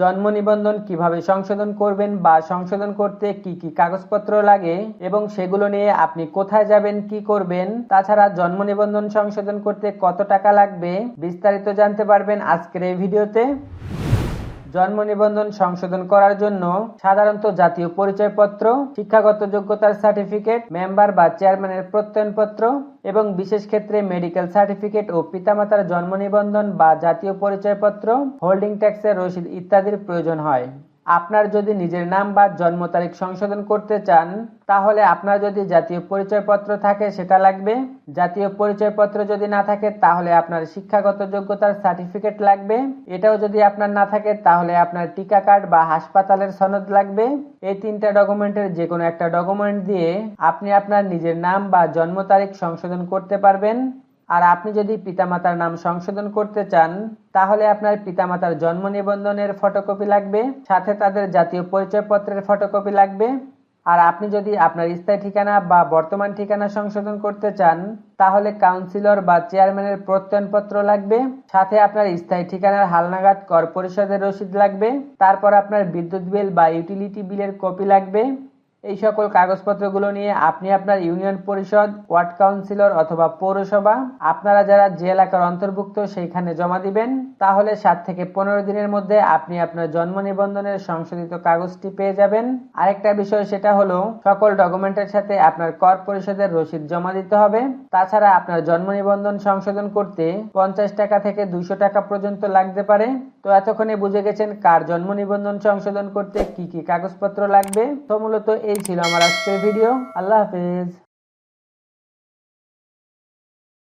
জন্ম নিবন্ধন কীভাবে সংশোধন করবেন বা সংশোধন করতে কি কি কাগজপত্র লাগে এবং সেগুলো নিয়ে আপনি কোথায় যাবেন, কি করবেন, তাছাড়া জন্ম নিবন্ধন সংশোধন করতে কত টাকা লাগবে বিস্তারিত জানতে পারবেন আজকের এই ভিডিওতে। জন্ম নিবন্ধন সংশোধন করার জন্য সাধারণত জাতীয় পরিচয়পত্র, শিক্ষাগত যোগ্যতার সার্টিফিকেট, মেম্বার বা চেয়ারম্যানের প্রত্যয়নপত্র এবং বিশেষ ক্ষেত্রে মেডিকেল সার্টিফিকেট ও পিতামাতার জন্ম নিবন্ধন বা জাতীয় পরিচয়পত্র, হোল্ডিং ট্যাক্সের রসিদ ইত্যাদির প্রয়োজন হয়। আপনার যদি নিজের নাম বা জন্ম তারিখ সংশোধন করতে চান, তাহলে আপনার যদি জাতীয় পরিচয়পত্র থাকে, সেটা লাগবে। জাতীয় পরিচয়পত্র যদি না থাকে, তাহলে আপনার শিক্ষাগত যোগ্যতার সার্টিফিকেট লাগবে। এটাও যদি আপনার না থাকে, তাহলে আপনার টিকা কার্ড বা হাসপাতালের সনদ লাগবে। এই তিনটা ডকুমেন্টের যে কোনো একটা ডকুমেন্ট দিয়ে আপনি আপনার নিজের নাম বা জন্ম তারিখ সংশোধন করতে পারবেন। আর আপনি যদি পিতামাতার নাম সংশোধন করতে চান, তাহলে আপনার পিতামাতার জন্ম নিবন্ধনের ফটোকপি লাগবে, সাথে তাদের জাতীয় পরিচয়পত্রের ফটোকপি লাগবে। আর আপনি যদি আপনার স্থায়ী ঠিকানা বা বর্তমান ঠিকানা সংশোধন করতে চান, তাহলে কাউন্সিলর বা চেয়ারম্যানের প্রত্যয়নপত্র লাগবে, সাথে আপনার স্থায়ী ঠিকানার হালনাগাদ কর পরিষদের রসিদ লাগবে, তারপর আপনার বিদ্যুৎ বিল বা ইউটিলিটি বিলের কপি লাগবে। এই সকল কাগজপত্রগুলো নিয়ে আপনি আপনার ইউনিয়ন পরিষদ, ওয়ার্ড কাউন্সিলর অথবা পৌরসভা, আপনারা যারা যে এলাকার অন্তর্ভুক্ত সেইখানে জমা দিবেন, তাহলে সাত থেকে পনেরো দিনের মধ্যে আপনি আপনার জন্ম নিবন্ধনের সংশোধিত কাগজটি পেয়ে যাবেন। আরেকটা বিষয় সেটা হলো, সকল ডকুমেন্টের সাথে আপনার কর পরিষদের রসিদ জমা দিতে হবে। তাছাড়া আপনার জন্ম নিবন্ধন সংশোধন করতে পঞ্চাশ টাকা থেকে দুইশো টাকা পর্যন্ত লাগতে পারে। তো এতক্ষণে বুঝে গেছেন কার জন্ম নিবন্ধন সংশোধন করতে কি কি কাগজপত্র লাগবে? তো মূলত এই ছিল আমার আজকের ভিডিও আল্লাহ হাফেজ।